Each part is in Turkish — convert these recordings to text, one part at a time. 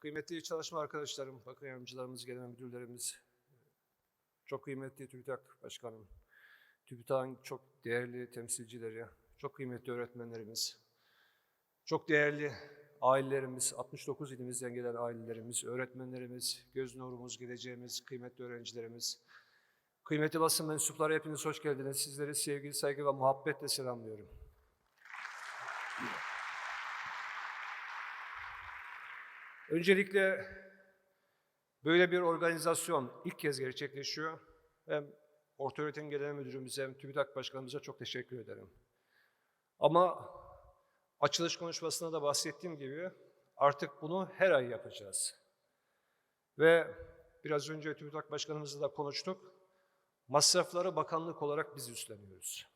Kıymetli çalışma arkadaşlarım, bakın yardımcılarımız, genel müdürlerimiz, çok kıymetli TÜBİTAK Başkanım, TÜBİTAK'ın çok değerli temsilcileri, çok kıymetli öğretmenlerimiz, çok değerli ailelerimiz, 69 ilimizden gelen ailelerimiz, öğretmenlerimiz, göz nurumuz, geleceğimiz, kıymetli öğrencilerimiz, kıymetli basın mensupları hepiniz hoş geldiniz. Sizleri sevgi, saygı ve muhabbetle selamlıyorum. Öncelikle böyle bir organizasyon ilk kez gerçekleşiyor. Hem Orta Öğretim Genel Müdürümüze hem TÜBİTAK Başkanımıza çok teşekkür ederim. Ama açılış konuşmasında da bahsettiğim gibi artık bunu her ay yapacağız. Ve biraz önce TÜBİTAK Başkanımızla da konuştuk. Masrafları bakanlık olarak biz üstleniyoruz.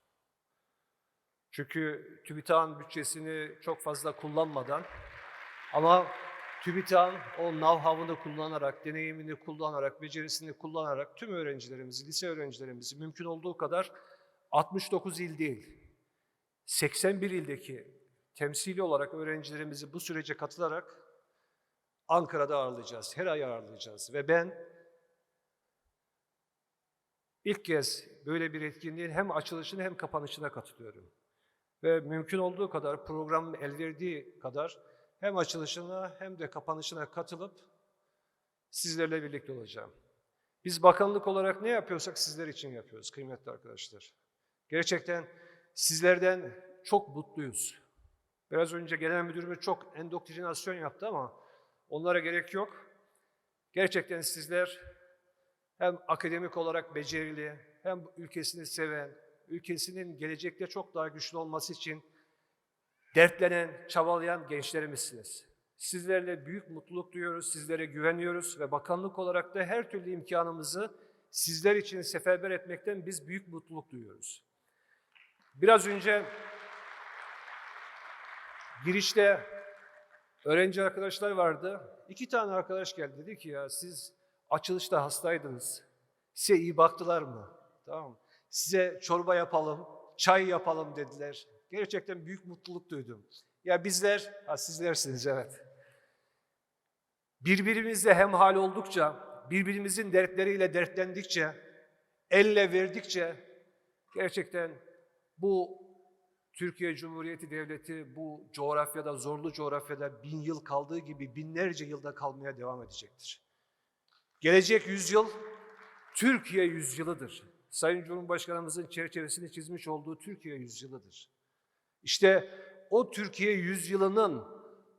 Çünkü TÜBİTAK'ın bütçesini çok fazla kullanmadan ama TÜBİTAK'ın o know-how'ını kullanarak, deneyimini kullanarak, becerisini kullanarak tüm öğrencilerimizi, lise öğrencilerimizi mümkün olduğu kadar 69 il değil, 81 ildeki temsili olarak öğrencilerimizi bu sürece katılarak Ankara'da ağırlayacağız, her ay ağırlayacağız. Ve ben ilk kez böyle bir etkinliğin hem açılışına hem kapanışına katılıyorum. Ve mümkün olduğu kadar, program el verdiği kadar hem açılışına hem de kapanışına katılıp sizlerle birlikte olacağım. Biz bakanlık olarak ne yapıyorsak sizler için yapıyoruz kıymetli arkadaşlar. Gerçekten sizlerden çok mutluyuz. Biraz önce genel müdürümüz çok endoktrinasyon yaptı ama onlara gerek yok. Gerçekten sizler hem akademik olarak becerili, hem ülkesini seven, ülkesinin gelecekte çok daha güçlü olması için dertlenen, çabalayan gençlerimizsiniz. Sizlerle büyük mutluluk duyuyoruz, sizlere güveniyoruz ve bakanlık olarak da her türlü imkanımızı sizler için seferber etmekten biz büyük mutluluk duyuyoruz. Biraz önce girişte öğrenci arkadaşlar vardı. İki tane arkadaş geldi dedi ki ya siz açılışta hastaydınız. Size iyi baktılar mı? Tamam. Size çorba yapalım, çay yapalım dediler. Gerçekten büyük mutluluk duydum. Ya bizler, ha sizlersiniz evet. Birbirimizle hemhal oldukça, birbirimizin dertleriyle dertlendikçe, elle verdikçe gerçekten bu Türkiye Cumhuriyeti Devleti bu coğrafyada, zorlu coğrafyada bin yıl kaldığı gibi binlerce yılda kalmaya devam edecektir. Gelecek yüzyıl Türkiye yüzyılıdır. Sayın Cumhurbaşkanımızın çerçevesini çizmiş olduğu Türkiye yüzyılıdır. İşte o Türkiye yüzyılının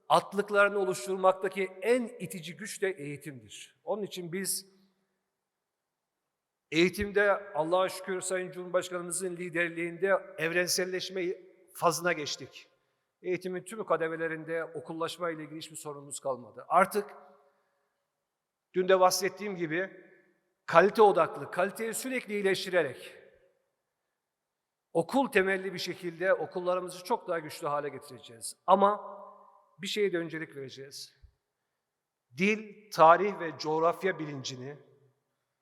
atlıklarını oluşturmaktaki en itici güç de eğitimdir. Onun için biz eğitimde Allah'a şükür Sayın Cumhurbaşkanımızın liderliğinde evrenselleşme fazına geçtik. Eğitimin tüm kademelerinde okullaşma ile ilgili hiçbir sorunumuz kalmadı. Artık dün de bahsettiğim gibi kalite odaklı, kaliteyi sürekli iyileştirerek okul temelli bir şekilde okullarımızı çok daha güçlü hale getireceğiz. Ama bir şeye de öncelik vereceğiz. Dil, tarih ve coğrafya bilincini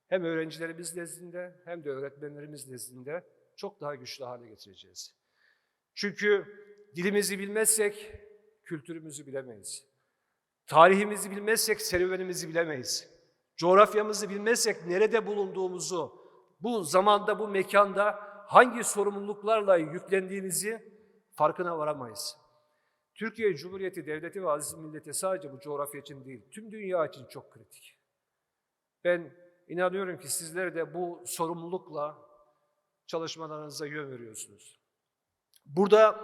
hem öğrencilerimiz nezdinde hem de öğretmenlerimiz nezdinde çok daha güçlü hale getireceğiz. Çünkü dilimizi bilmezsek kültürümüzü bilemeyiz. Tarihimizi bilmezsek serüvenimizi bilemeyiz. Coğrafyamızı bilmezsek nerede bulunduğumuzu, bu zamanda, bu mekanda hangi sorumluluklarla yüklendiğimizi farkına varamayız. Türkiye Cumhuriyeti Devleti ve aziz milleti sadece bu coğrafya için değil, tüm dünya için çok kritik. Ben inanıyorum ki sizler de bu sorumlulukla çalışmalarınıza yön veriyorsunuz. Burada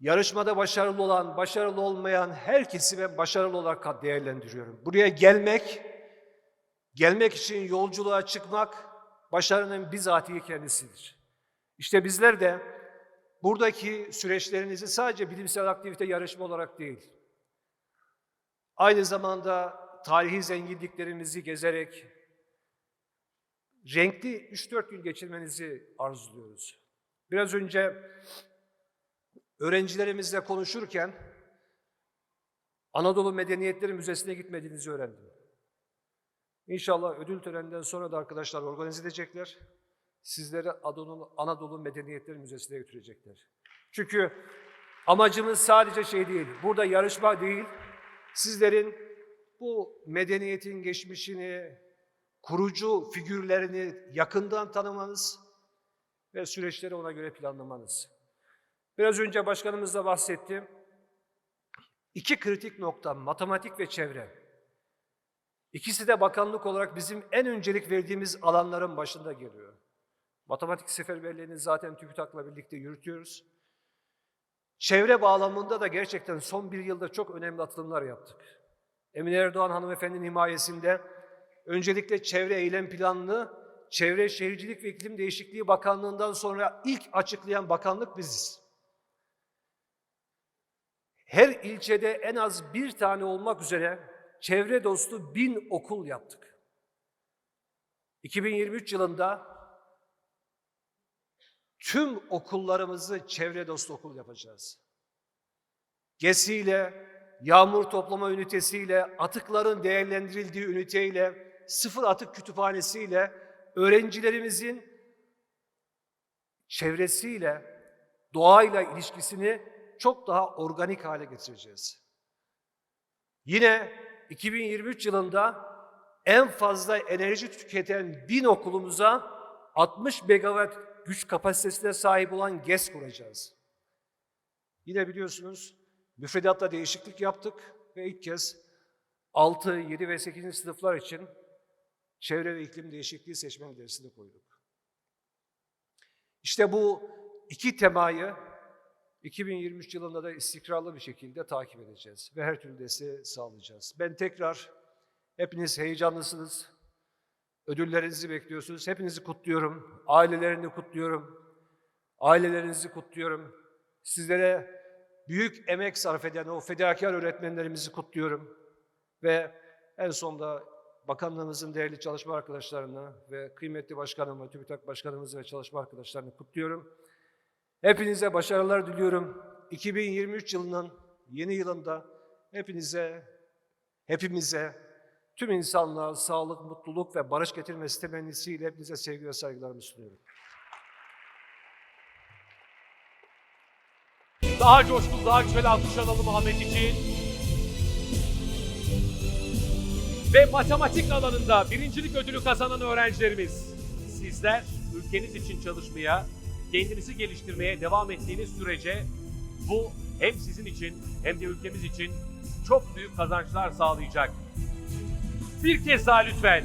yarışmada başarılı olan, başarılı olmayan herkesi ben başarılı olarak değerlendiriyorum. Buraya gelmek, gelmek için yolculuğa çıkmak başarının bizatihi kendisidir. İşte bizler de buradaki süreçlerinizi sadece bilimsel aktivite yarışma olarak değil, aynı zamanda tarihi zenginliklerimizi gezerek renkli 3-4 gün geçirmenizi arzuluyoruz. Biraz önce öğrencilerimizle konuşurken Anadolu Medeniyetleri Müzesi'ne gitmediğinizi öğrendim. İnşallah ödül töreninden sonra da arkadaşlar organize edecekler. Sizleri Anadolu, Anadolu Medeniyetleri Müzesi'ne götürecekler. Çünkü amacımız sadece şey değil, burada yarışma değil, sizlerin bu medeniyetin geçmişini, kurucu figürlerini yakından tanımanız ve süreçleri ona göre planlamanız. Biraz önce başkanımız da bahsetti. İki kritik nokta, matematik ve çevre. İkisi de bakanlık olarak bizim en öncelik verdiğimiz alanların başında geliyor. Matematik seferberliğini zaten TÜBİTAK'la birlikte yürütüyoruz. Çevre bağlamında da gerçekten son bir yılda çok önemli atılımlar yaptık. Emine Erdoğan hanımefendinin himayesinde öncelikle çevre eylem planını Çevre Şehircilik ve İklim Değişikliği Bakanlığı'ndan sonra ilk açıklayan bakanlık biziz. Her ilçede en az bir tane olmak üzere çevre dostu bin okul yaptık. 2023 yılında tüm okullarımızı çevre dostu okul yapacağız. GES'iyle, yağmur toplama ünitesiyle, atıkların değerlendirildiği üniteyle, sıfır atık kütüphanesiyle öğrencilerimizin çevresiyle, doğayla ilişkisini çok daha organik hale getireceğiz. Yine 2023 yılında en fazla enerji tüketen bin okulumuza 60 megawatt güç kapasitesine sahip olan GES kuracağız. Yine biliyorsunuz müfredatta değişiklik yaptık ve ilk kez 6, 7 ve 8. sınıflar için çevre ve iklim değişikliği seçmen dersini koyduk. İşte bu iki temayı 2023 yılında da istikrarlı bir şekilde takip edeceğiz ve her türlü desteği sağlayacağız. Ben tekrar hepiniz heyecanlısınız, ödüllerinizi bekliyorsunuz. Hepinizi kutluyorum, ailelerini kutluyorum, ailelerinizi kutluyorum. Sizlere büyük emek sarf eden o fedakar öğretmenlerimizi kutluyorum. Ve en sonda bakanlığımızın değerli çalışma arkadaşlarını ve kıymetli başkanımı, TÜBİTAK başkanımızı ve çalışma arkadaşlarını kutluyorum. Hepinize başarılar diliyorum. 2023 yılının yeni yılında hepinize, hepimize, tüm insanlığa sağlık, mutluluk ve barış getirmesi temennisiyle hepinize sevgi ve saygılarımı sunuyorum. Daha coşkulu, daha güzel alkış alalım Ahmet için. Ve matematik alanında birincilik ödülü kazanan öğrencilerimiz. Sizler ülkeniz için çalışmaya, kendinizi geliştirmeye devam ettiğiniz sürece bu hem sizin için hem de ülkemiz için çok büyük kazançlar sağlayacak. Bir kez daha lütfen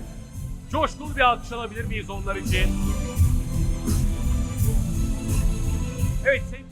coşkulu bir alkış alabilir miyiz onlar için? Evet sevgili